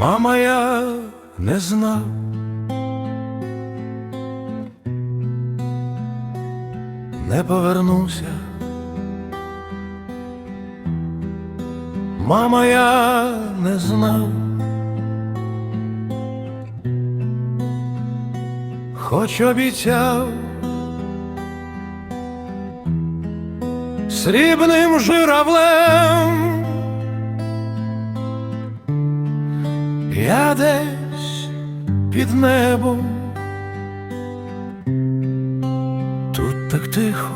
Мама, я не знав. Не повернуся. Мама, я не знав. Хоч обіцяв срібним журавлем. Під небом, тут так тихо,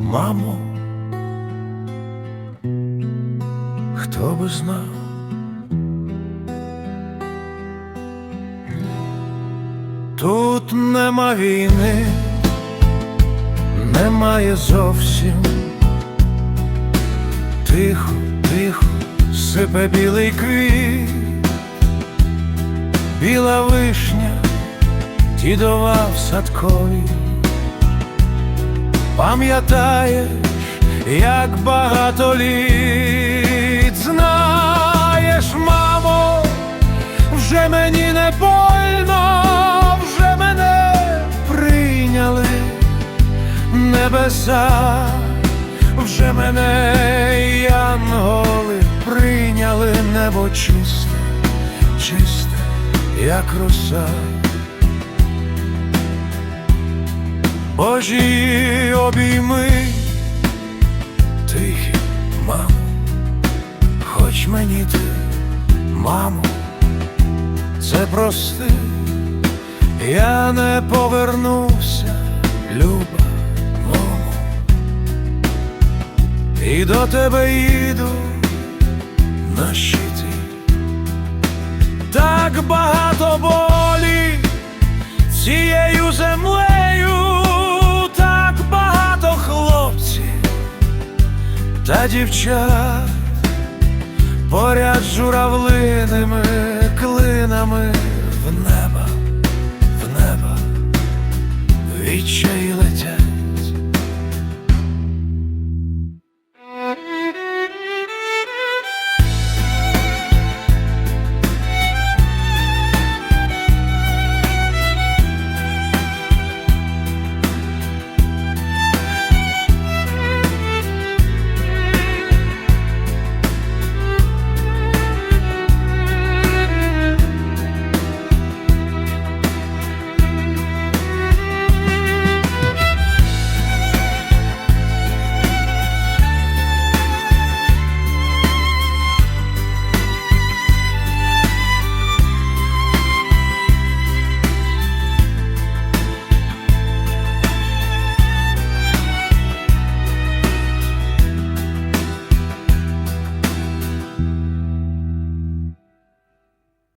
мамо, хто би знав. Тут нема війни, немає зовсім. Тихо, тихо, сипе білий квіт, біла вишня, дідова в садкові. Пам'ятаєш, як багато літ. Знаєш, мамо, вже мені не больно, вже мене прийняли небеса, вже мене янголи прийняли небо чисте, чисте, як роса. Божі обійми, тихі, мамо, хоч мені ти, мамо, це прости, я не повернуся, люба, мамо, і до тебе їду на щиті. Так багато болі цією землею, так багато хлопців та дівчат поряд з журавлиними клинами в неба, в неба, відчай.